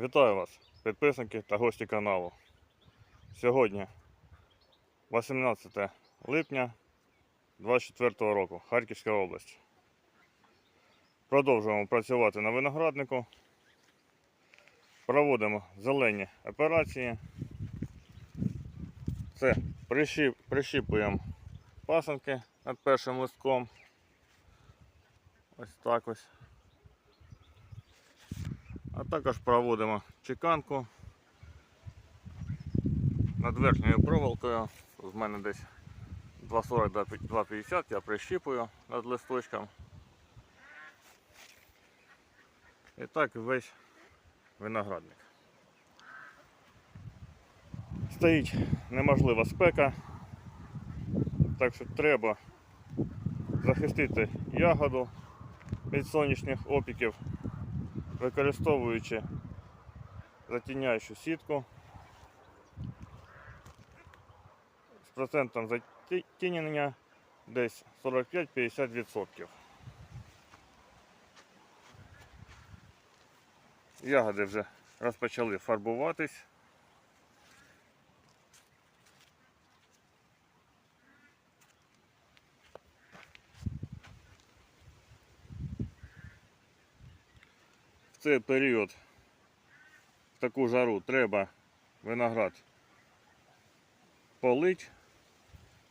Вітаю вас, підписники та гості каналу. Сьогодні 18 липня 24 року, Харківська область. Продовжуємо працювати на винограднику. Проводимо зелені операції. Це прищіп, прищіпуємо пасанки над першим листком. Ось так ось. Також проводимо чеканку над верхньою проволокою. З мене десь 2,40-2,50 я прищіпую над листочком. І так весь виноградник. Стоїть неможлива спека, так що треба захистити ягоду від сонячних опіків використовуючи затіняючу сітку з процентом затінення десь 45-50%. Ягоди вже розпочали фарбуватись. Цей період в таку жару треба виноград полить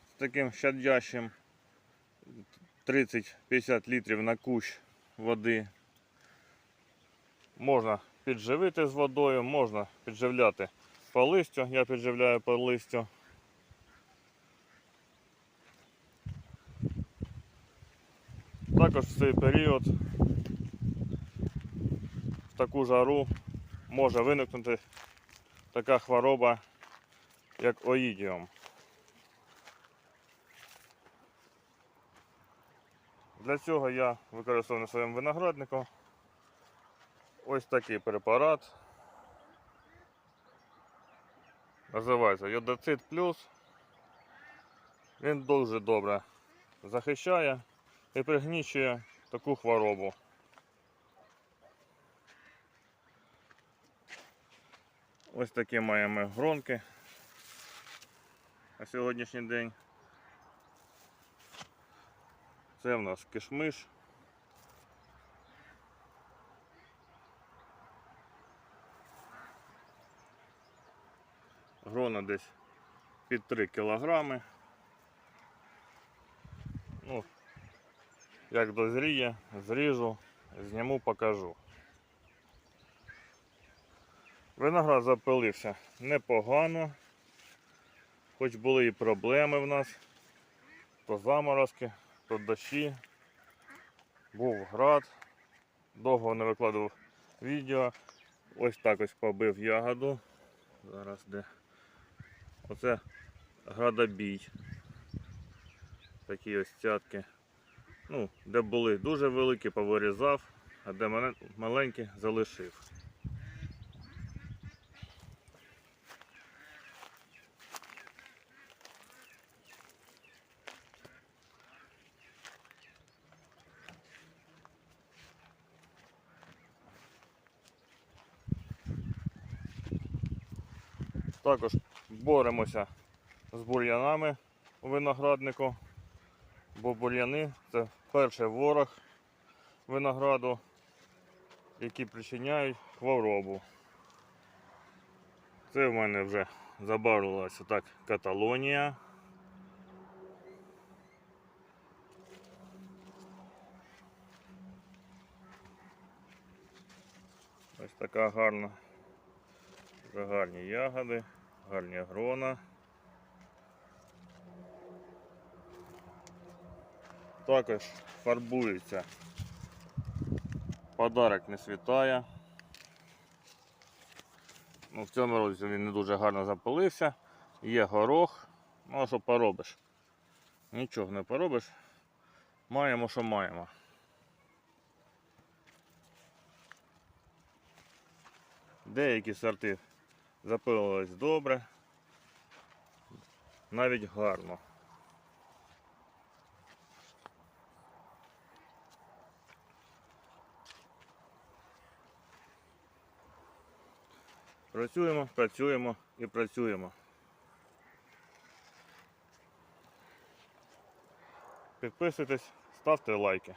з таким щадящим 30-50 літрів на кущ води. Можна підживити з водою, можна підживляти по листю. Я підживляю по листю. Також в цей період таку жару може виникнути така хвороба, як оїдіум. Для цього я використовую на своєму винограднику ось такий препарат. Називається Йодоцит Плюс. Він дуже добре захищає і пригнічує таку хворобу. Ось такі маємо гронки на сьогоднішній день. Це в нас кишмиш. Грона десь під 3 кілограми. Ну, як дозріє, зріжу, зніму, покажу. Виноград запилився непогано, хоч були і проблеми в нас, то заморозки, то дощі, був град, довго не викладував відео. Ось так ось побив ягоду. Зараз де. Оце градобій. Такі ось цятки. Ну, де були дуже великі, повирізав, а де маленькі залишив. Також боремося з бур'янами у винограднику, бо бур'яни це перший ворог винограду, які причиняють хворобу. Це в мене вже забарвилася так Каталонія. Ось така гарна. Гарні ягоди, гарні грона. Також фарбується. Подарок не світає. Ну, в цьому році він не дуже гарно запалився. Є горох. Ну а що поробиш? Нічого не поробиш. Маємо, що маємо. Деякі сорти запилились добре, навіть гарно. Працюємо, працюємо і працюємо. Підписуйтесь, ставте лайки.